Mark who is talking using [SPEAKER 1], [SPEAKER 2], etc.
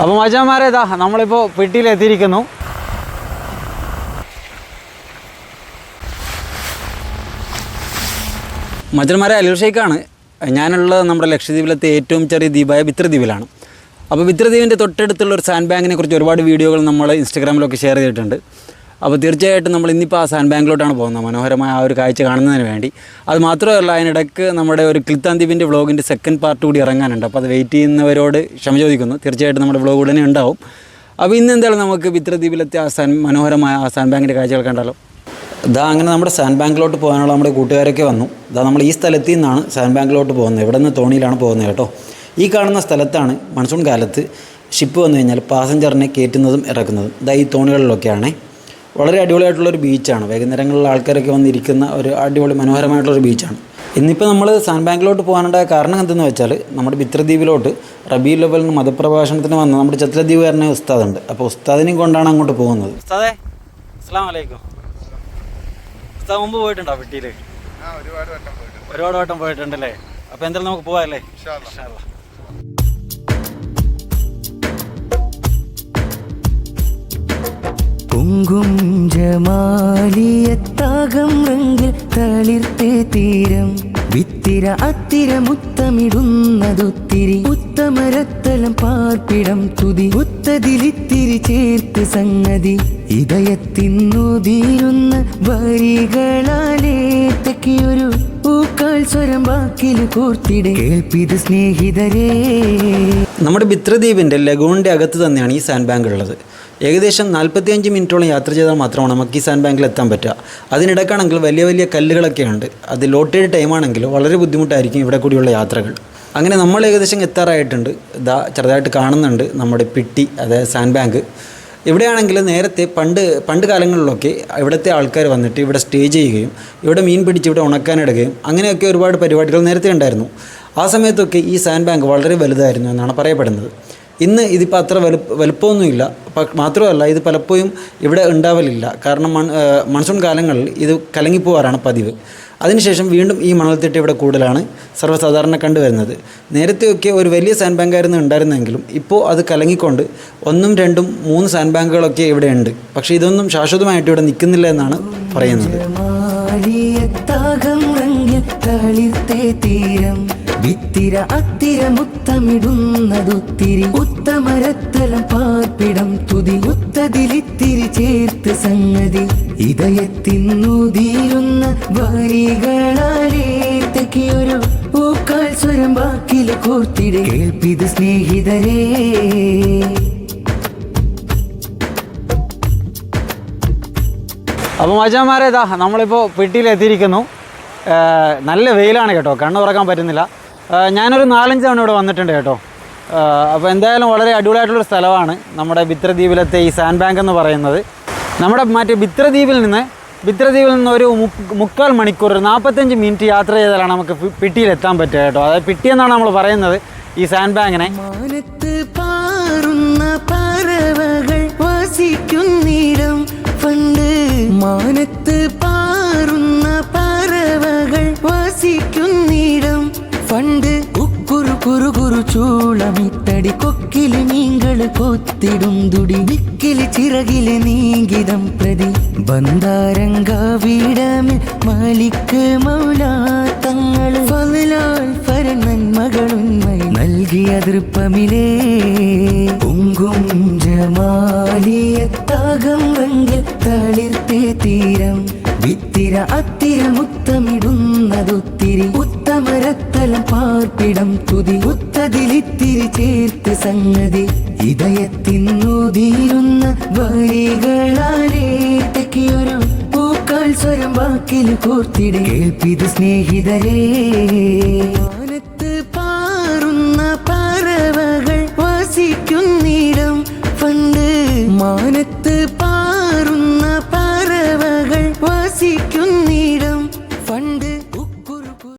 [SPEAKER 1] അപ്പോൾ മജാമാരെ ഇതാ നമ്മളിപ്പോ പെട്ടിയിൽ എത്തിയിരിക്കുന്നു മച്ചന്മാരെ അലൂർ ഷെയ്ഖാണ് ഞാനുള്ളത് നമ്മുടെ ലക്ഷദ്വീപിലത്തെ ഏറ്റവും ചെറിയ ദ്വീപായ ബിത്രദ്വീപിലാണ് അപ്പോൾ ബിത്രദ്വീപിന്റെ തൊട്ടടുത്തുള്ള ഒരു സാൻഡ് ബാങ്കിനെ കുറിച്ച് ഒരുപാട് വീഡിയോകൾ നമ്മൾ ഇൻസ്റ്റാഗ്രാമിലൊക്കെ ഷെയർ ചെയ്തിട്ടുണ്ട്. അപ്പോൾ തീർച്ചയായിട്ടും നമ്മൾ ഇന്നിപ്പോൾ ആ സാൻ ബാങ്കിലോട്ടാണ് പോകുന്നത്. മനോഹരമായ ആ ഒരു കാഴ്ച കാണുന്നതിന് വേണ്ടി. അത് മാത്രമല്ല അതിനിടയ്ക്ക് നമ്മുടെ ഒരു ക്ലിത്താന്തിപ്പിന്റെ വ്ളോഗിന്റെ സെക്കൻഡ് പാർട്ട് കൂടി ഇറങ്ങാനുണ്ട്. അപ്പോൾ അത് വെയിറ്റ് ചെയ്യുന്നവരോട് ക്ഷമ ചോദിക്കുന്നു. തീർച്ചയായിട്ടും നമ്മുടെ വ്ളോഗ് ഉടനെ ഉണ്ടാവും. അപ്പോൾ ഇന്ന് എന്തായാലും നമുക്ക് ബിത്രദ്വീപിലത്തെ ആ സാൻ മനോഹരമായ ആ സാൻ ബാങ്കിന്റെ കാഴ്ചകൾ കണ്ടാലോ. ഇതാ അങ്ങനെ നമ്മുടെ സാൻ ബാങ്കിലോട്ട് പോകാനുള്ള നമ്മുടെ കൂട്ടുകാരൊക്കെ വന്നു. ഇതാ നമ്മൾ ഈ സ്ഥലത്തു നിന്നാണ് സാൻ ബാങ്കിലോട്ട് പോകുന്നത്. ഇവിടെ നിന്ന് തോണിയിലാണ് പോകുന്നത് കേട്ടോ. ഈ കാണുന്ന സ്ഥലത്താണ് മൺസൂൺ കാലത്ത് ഷിപ്പ് വന്നു കഴിഞ്ഞാൽ പാസഞ്ചറിനെ കയറ്റുന്നതും ഇറക്കുന്നതും. ഇതാ ഈ തോണികളിലൊക്കെയാണേ. വളരെ അടിപൊളിയായിട്ടുള്ളൊരു ബീച്ചാണ്. വൈകുന്നേരങ്ങളിൽ ആൾക്കാരൊക്കെ വന്നിരിക്കുന്ന ഒരു അടിപൊളി മനോഹരമായിട്ടുള്ളൊരു ബീച്ചാണ്. ഇന്നിപ്പോൾ നമ്മൾ സാൻ ബാങ്കിലോട്ട് പോകാനുണ്ടായ കാരണം എന്തെന്ന് വെച്ചാൽ നമ്മുടെ ബിത്രദ്വീപിലോട്ട് റബീ ലെവലിന് മതപ്രഭാഷണത്തിന് വന്ന നമ്മുടെ ചത്രദ്വീപുകാരനെ ഉസ്താദുണ്ട്. അപ്പോൾ ഉസ്താദിനെയും കൊണ്ടാണ് അങ്ങോട്ട് പോകുന്നത്. ഉസ്താദേ അസ്സാം വലൈക്കും ഉസ്താദ് മുമ്പ് പോയിട്ടുണ്ടോ പെട്ടിയിൽ
[SPEAKER 2] ഒരുപാട് വട്ടം പോയിട്ടുണ്ട്.
[SPEAKER 1] അല്ലേ അപ്പോൾ എന്തായാലും നമുക്ക്
[SPEAKER 2] ഇൻഷാ അല്ലാ.
[SPEAKER 3] പൊങ്കും ജമാലിയത്താകം റങ്കിൽ തീരം. വിത്തിര അത്തിര മുത്തമിടുന്നതൊത്തിരി ഉത്തമരത്തലം പാർപ്പിടം തുതി. ഉത്തതിലിത്തിരി ചേർത്ത് സംഗതി. ഇതയത്തിന്നുതീരുന്ന വരികളാലേ തെക്കിയൊരു സ്വരം വാക്കിൽ കോർത്തിടെ. സ്നേഹിതരേ.
[SPEAKER 1] നമ്മുടെ ബിത്രദ്വീപിന്റെ ലഗൂണിന്റെ അകത്ത് തന്നെയാണ് ഈ സാൻഡ് ബാങ്ക് ഉള്ളത് ഏകദേശം നാൽപ്പത്തിയഞ്ച് മിനിറ്റോളം യാത്ര ചെയ്താൽ മാത്രമാണ് നമുക്ക് ഈ സാൻഡ് ബാങ്കിൽ എത്താൻ പറ്റുക. അതിനിടക്കാണെങ്കിൽ വലിയ വലിയ കല്ലുകളൊക്കെ ഉണ്ട്. അത് ലോട്ടേഡ് ടൈമാണെങ്കിൽ വളരെ ബുദ്ധിമുട്ടായിരിക്കും ഇവിടെ കൂടിയുള്ള യാത്രകൾ. അങ്ങനെ നമ്മൾ ഏകദേശം എത്താറായിട്ടുണ്ട്. ഇതാ ചെറുതായിട്ട് കാണുന്നുണ്ട് നമ്മുടെ പിട്ടി അതായത് സാൻഡ് ബാങ്ക്. ഇവിടെയാണെങ്കിൽ നേരത്തെ പണ്ട് പണ്ട് കാലങ്ങളിലൊക്കെ ഇവിടുത്തെ ആൾക്കാർ വന്നിട്ട് ഇവിടെ സ്റ്റേ ചെയ്യുകയും ഇവിടെ മീൻ പിടിച്ച് ഇവിടെ ഉണക്കാനിടുകയും അങ്ങനെയൊക്കെ ഒരുപാട് പരിപാടികൾ നേരത്തെ ഉണ്ടായിരുന്നു. ആ സമയത്തൊക്കെ ഈ സാൻഡ് ബാങ്ക് വളരെ വലുതായിരുന്നു എന്നാണ് പറയപ്പെടുന്നത്. ഇന്ന് ഇതിപ്പോൾ അത്ര വലുപ്പ വലുപ്പമൊന്നുമില്ല. മാത്രമല്ല ഇത് പലപ്പോഴും ഇവിടെ ഉണ്ടാവലില്ല. കാരണം മൺ മൺസൂൺ കാലങ്ങളിൽ ഇത് കലങ്ങിപ്പോവാറാണ് പതിവ്. അതിനുശേഷം വീണ്ടും ഈ മണൽത്തിട്ട് ഇവിടെ കൂടുതലാണ് സർവസാധാരണ കണ്ടുവരുന്നത്. നേരത്തെയൊക്കെ ഒരു വലിയ സാൻഡ് ബാങ്കായിരുന്നു ഉണ്ടായിരുന്നെങ്കിലും ഇപ്പോൾ അത് കലങ്ങിക്കൊണ്ട് ഒന്നും രണ്ടും മൂന്ന് സാൻഡ് ബാങ്കുകളൊക്കെ ഇവിടെ ഉണ്ട്. പക്ഷേ ഇതൊന്നും ശാശ്വതമായിട്ട് ഇവിടെ നിൽക്കുന്നില്ല എന്നാണ് പറയുന്നത്.
[SPEAKER 3] തീരം. വിത്തിര അത്തിര മുത്തമിടുന്നതൊത്തിരി ഉത്തമരത്തലം പാർപ്പിടം തുതി. ഉത്തതിലിത്തിരി ചേർത്ത് സംഗതി. ഇതയത്തിന്നുതീരുന്ന വരികളാലേ തെക്കിയൊരു പൂക്കാൽ സ്വരം ബാക്കിൽ കോർത്തിടെ. കേൾപ്പിത് സ്നേഹിതരേ.
[SPEAKER 1] അപ്പോൾ ഇതാ നമ്മളിപ്പോൾ പെട്ടിയിൽ എത്തിയിരിക്കുന്നു നല്ല വെയിലാണ് കേട്ടോ. കണ്ണ് തുറക്കാൻ പറ്റുന്നില്ല. ഞാനൊരു നാലഞ്ച് തവണ ഇവിടെ വന്നിട്ടുണ്ട് കേട്ടോ. അപ്പോൾ എന്തായാലും വളരെ അടിപൊളിയായിട്ടുള്ളൊരു സ്ഥലമാണ് നമ്മുടെ ബിത്രദ്വീപിലത്തെ ഈ സാൻഡ് ബാങ്ക് എന്ന് പറയുന്നത്. നമ്മുടെ മറ്റേ ബിത്രദ്വീപിൽ നിന്ന് ബിത്രദ്വീപിൽ നിന്ന് ഒരു മുക്ക് മുക്കാൽ മണിക്കൂർ നാൽപ്പത്തഞ്ച് മിനിറ്റ് യാത്ര ചെയ്താലാണ് നമുക്ക് പിട്ടിയിലെത്താൻ പറ്റുക കേട്ടോ. അതായത് പിട്ടി എന്നാണ് നമ്മൾ പറയുന്നത് ഈ സാൻഡ് ബാങ്കിനെ.
[SPEAKER 3] മാനത്ത് പണ്ട് ഉക്കുറു കുരു കുരു ചൂളമിത്തടി കൊക്കിൽ മീങ്കൾ കൊത്തിടും തുടി വിക്കിൽ ചിറകിൽ നീങ്കിതം പ്രതി ബന്ധാരംഗാവിടമിൽ മാലിക്ക് മൗലാ വന്നാൽ ഫലാൽ മകളുമായി നൽകിയ തൃപ്പമിലേ കുങ്കും ജമാലിയത്താകം റങ്കിൽ തളിർത്തേ തീരം. വിത്തിര അത്തിര മുത്തമിടുന്നതൊത്തിരി ഉത്തമരത്തലം പാർപ്പിടം തുതി ഉത്തതിലിത്തിരി ചേർത്ത് സംഗതി. ഇതയത്തിന്നുതീരുന്ന വരികളാലേ തെക്കിയൊരു പൂക്കാൽ സ്വരം വാക്കിൽ കോർത്തിടെ. കേൾപ്പിത് സ്നേഹിതരേ. പാറുന്ന പറവകൾ വസിക്കുന്നിടം